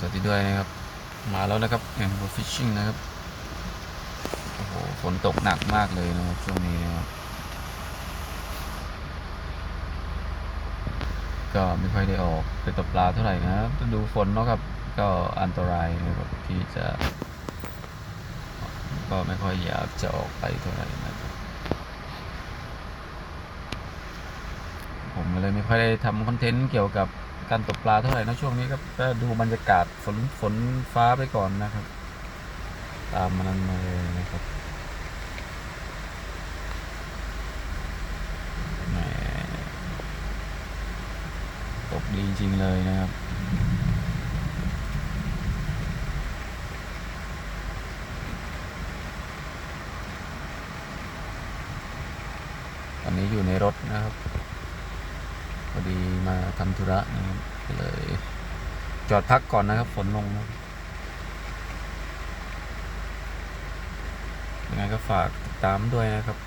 สวัสดีด้วยนะครับ มาแล้วนะครับแองโกฟิชชิ่งนะครับ โอ้โห ฝนตกหนักมากเลยนะครับ ช่วงนี้นะครับก็ไม่ค่อยได้ออกไปตกปลาเท่าไหร่นะครับดูฝนเนาะครับ ก็อันตรายนะครับที่จะ ก็ไม่ค่อยอยากจะออกไปเท่าไหร่นะครับผมก็เลยไม่ค่อยได้ทำคอนเทนต์เกี่ยวกับ การตกปลาเท่าไหร่นะช่วงนี้ครับก็ดูบรรยากาศฝนฝนฟ้าไปก่อนนะครับ ตามมันนั้นมาเลยนะครับตกดีจริงเลยนะครับตอนนี้อยู่ในรถนะครับ อดีมาทำธุระนะครับก็เลย จอดพักก่อนนะครับ ฝนลงนะยังไงก็ฝากติดตามด้วยนะครับ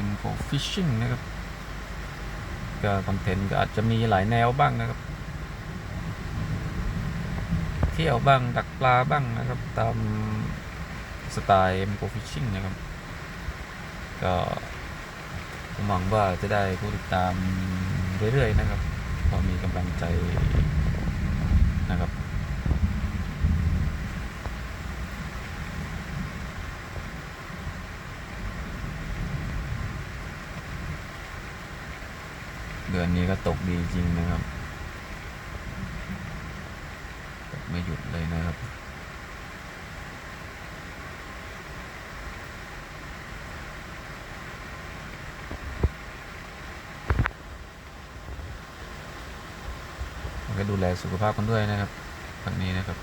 Info Fishing นะครับก็คอนเทนต์ก็อาจจะมีหลายแนวบ้างนะครับ เที่ยวบ้างดักปลาบ้างนะครับ ตามสไตล์ Info Fishing นะครับ ก็ผมหวังว่าจะได้ผู้ติดตาม เรื่อยๆนะครับพอมีกำลังใจนะครับ เดือนนี้ก็ตกดีจริงนะครับตกไม่หยุดเลยนะครับ ก็ดูแลสุขภาพกันด้วยนะครับทางนี้นะครับ